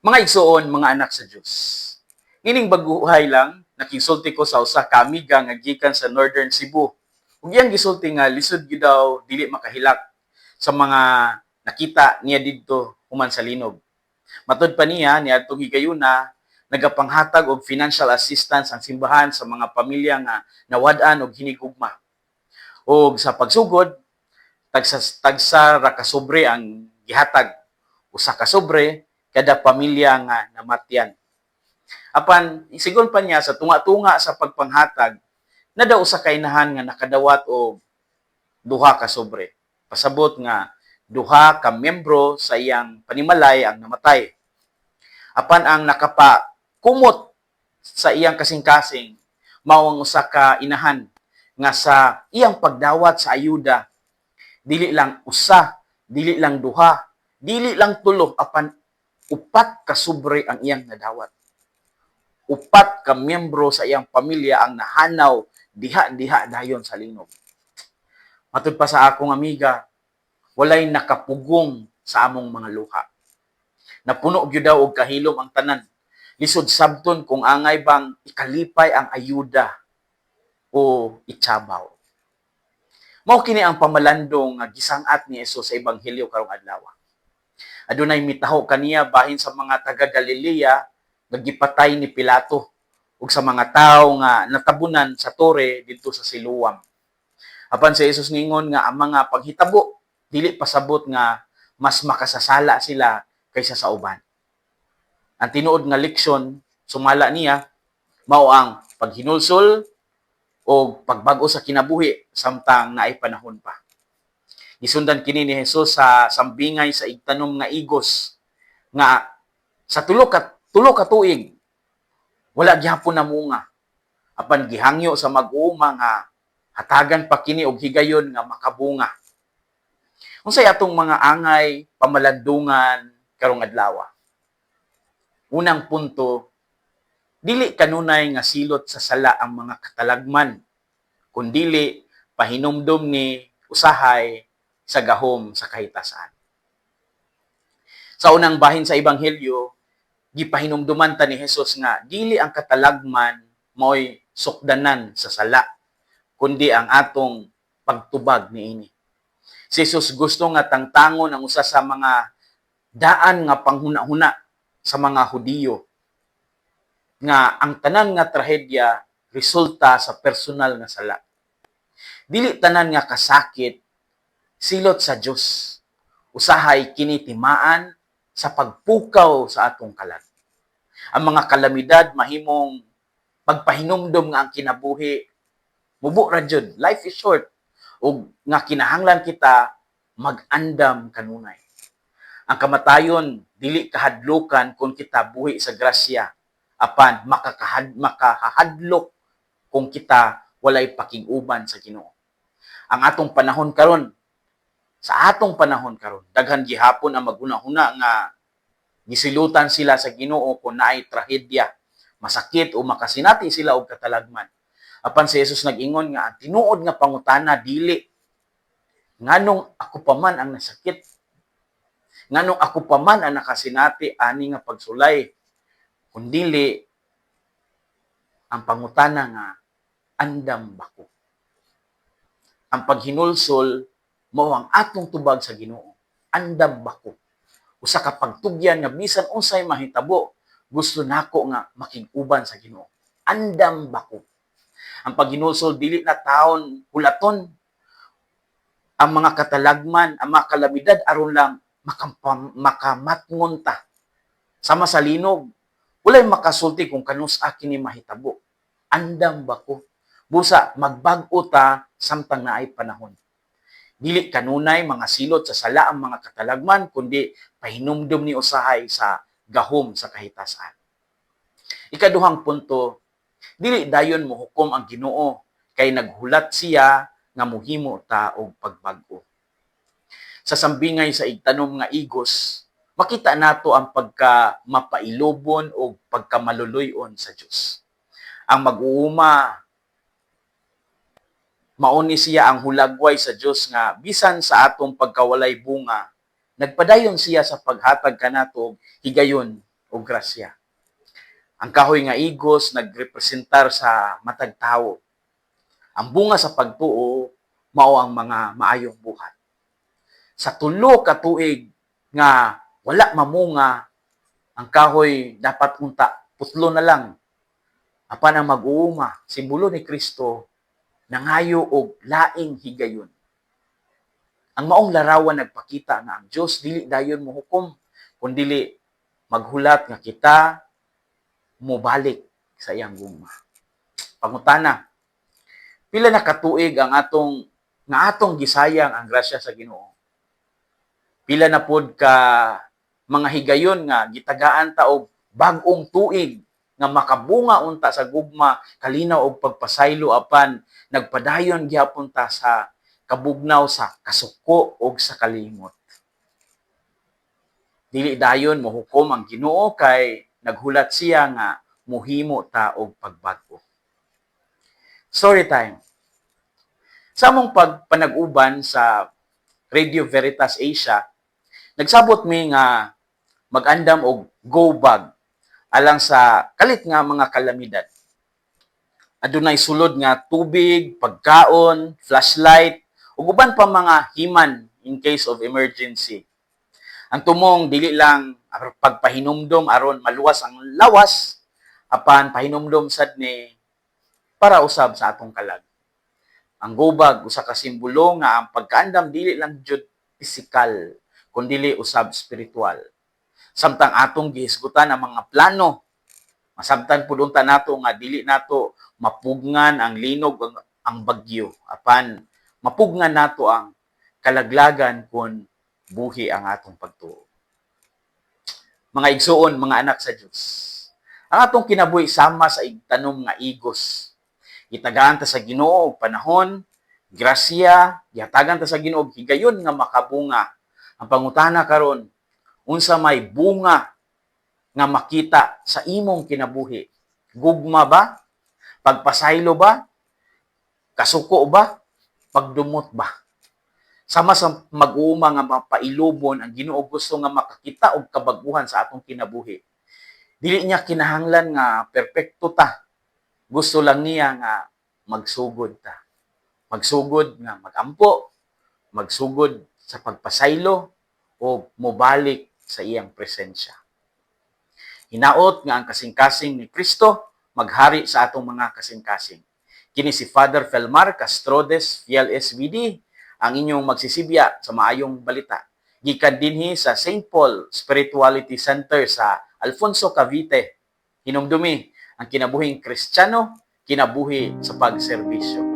Mga igsoon, mga anak sa Dios. Nining baguhay lang, nakisulti ko sa usa ka amiga nga gikan sa Northern Cebu. Ug iyang gisulti nga lisod gyud daw dili makahilak sa mga nakita niya didto human sa linog. Matud pa niya niadtong higayuna nagapanghatag og financial assistance ang simbahan sa mga pamilya nga nawad-an og hinigugma. Og sa pagsugod, tagsa tagsa ra ka sobre ang gihatag. Usa ka sobre kada pamilya nga namatyan. Apan sigon pa niya sa tunga-tunga sa pagpanghatag, na daw usa ka inahan nga nakadawat og duha ka sobre. Pasabot nga duha ka membro sa iyang panimalay ang namatay. Apan ang nakapa kumot sa iyang kasing-kasing mao ang usa ka inahan nga sa iyang pagdawat sa ayuda dili lang usa, dili lang duha, dili lang tulo apan upat ka sobre ang iyang nadawat. Upat ka miyembro sa iyang pamilya ang nahanaw diha-diha dayon sa linog. Matud pa sa akong amiga, walay nakapugong sa among mga luha. Napuno gyud daw og kahilom ang tanan. Lisod sabton kung angay bang ikalipay ang ayuda o itsabaw. Mao kini ang pamalandong nga gisangat ni Hesus sa ebanghelyo karong adlaw. Adunay mitaho kaniya bahin sa mga taga Galilea nga gipatay ni Pilato ug sa mga tawo nga natabunan sa tore didto sa Siluam. Apan si Jesus ningon nga ang mga paghitabo dili pasabot nga mas makasasala sila kaysa sa uban. Ang tinuod nga leksyon sumala niya mao ang paghinulsol o pagbago sa kinabuhi samtang naay panahon pa. Gisundan kini ni Jesus sa sambingay sa igtanom nga igos nga sa tulo ka tulo ka tuig wala gyapon na munga. Apan gihangyo sa mag-uuma nga hatagan pa kini og higayon nga makabunga. Unsay atong mga angay pamalandungan karong adlaw? Unang punto, dili kanunay nga silot sa sala ang mga katalagman, kundili pahinumdom ni usahay sa gahom sa kahitasan. Sa unang bahin sa ebanghelyo, gipahinumduman ta ni Hesus nga dili ang katalagman mo'y sukdanan sa sala, kundi ang atong pagtubag niini. Si Jesus gusto nga tangtangon ang usa sa mga daan nga panghuna-huna sa mga Hudiyo nga ang tanan nga trahedya resulta sa personal nga sala. Dili tanan nga kasakit silot sa Dios. Usahay kini timaan sa pagpukaw sa atong kalat. Ang mga kalamidad mahimong pagpahinumdom nga ang kinabuhi mubo ra jud. Life is short ug nga kinahanglan kita mag-andam kanunay. Ang kamatayon dili kahadlukan kung kita buhi sa grasya apan makakahad makahadlok kung kita walay pakiguban sa Ginoo. Ang atong panahon karon sa atong panahon karon daghan gihapon ang maghuna-huna nga gisilutan sila sa Ginoo kung naay trahedya, masakit o makasinati sila og katalagman. Apan si Jesus nag-ingon nga ang tinuod nga pangutana dili nganong ako pa man ang nasakit nganong ako pa man ang nakasinati ani nga pagsulay kundili ang pangutana nga andam bako. Ang paghinulsol mao ang atong tubag sa Ginoo. Andam bako. Usa ka pagtugyan nga bisan unsay mahitabo, gusto nako nga makig-uban sa Ginoo. Andam bako. Ang paghinulsol dili na taon hulaton ang mga katalagman, ang mga kalamidad aron lang makampam, makamatngon ta. Sama sa linog, walay makasulti kung kanus akin ni mahitabo. Andam ba ko? Busa, magbag-o ta samtang naay panahon. Dili kanunay mga silot sa sala ang mga katalagman, kundi pahinumdum ni usahay sa gahom sa kahitasan. Ikaduhang punto, dili dayon mo hukom ang Ginoo kay naghulat siya nga muhimo ta og pagbag-o sa sambingay sa igtanom nga igos, makita nato ang pagka mapailobon o pagkamaluluyon sa Dios. Ang mag-uuma mauni siya ang hulagway sa Dios nga bisan sa atong pagkawalay bunga, nagpadayon siya sa paghatag kanato higayon o grasya. Ang kahoy nga igos nagrepresentar sa matag tawo. Ang bunga sa pagtuo mao ang mga maayong buhat. Sa tulo ka tuig nga wala mamunga ang kahoy dapat unta putlo na lang. Apan ang mag-uuma, simbolo ni Kristo nangayo og laing higayon. Ang maong larawan nagpakita nga ang Dios dili dayon mohukom kun dili maghulat nga kita mobalik sa iyang gugma. Pangutana, pila na katuig ang atong nga atong gisayang ang grasya sa Ginoo. Pila na pod ka mga higayon nga gitagaan ta og bag-ong tuig nga makabunga unta sa gugma kalinaw og pagpasaylo apan nagpadayon gyapon ta sa kabugnaw sa kasuko og sa kalimot. Dili dayon mohukom ang Ginoo kay naghulat siya nga muhimo ta og pagbago. Story time. Sa among pagpanag-uban sa Radio Veritas Asia, nagsabot mi nga mag-andam og go bag alang sa kalit nga mga kalamidad. Adunay sulod nga tubig, pagkaon, flashlight, ug uban pa mga himan in case of emergency. Ang tumong dili lang pagpahinumdom aron maluwas ang lawas apan pahinumdom sad ni para usab sa atong kalag. Ang gubag usa ka simbolo nga ang pagkaandam dili lang jud pisikal kundi usab spiritual. Samtang atong gihisgutan ang mga plano, masabtan pud unta nato nga dili nato mapugnan ang linog ang, ang bagyo apan mapugnan nato ang kalaglagan kun buhi ang atong pagtuo. Mga igsuon, mga anak sa Dios. Ang atong kinabuhi sama sa igtanom nga igos. Gitagaan ta sa Ginoo panahon, grasya, gihatagan ta sa Ginoo higayon nga makabunga. Ang pangutana karon, unsa may bunga nga makita sa imong kinabuhi? Gugma ba? Pagpasaylo ba? Kasuko ba? Pagdumot ba? Sama sa mag-uuma nga mapailubon ang Ginoo gusto nga makakita og kabaguhan sa atong kinabuhi. Dili niya kinahanglan nga perpekto ta. Gusto lang niya nga magsugod ta. Magsugod nga magampo, magsugod sa pagpasaylo o mobalik sa iyang presensya. Hinaot nga ang kasing-kasing ni Kristo maghari sa atong mga kasing-kasing. Kini si Father Felmar Castrodes, SVD, ang inyong magsisibya sa maayong balita. Gikan dinhi sa St. Paul Spirituality Center sa Alfonso Cavite. Hinumdumi ang kinabuhing Kristiyano, kinabuhi sa pagserbisyo.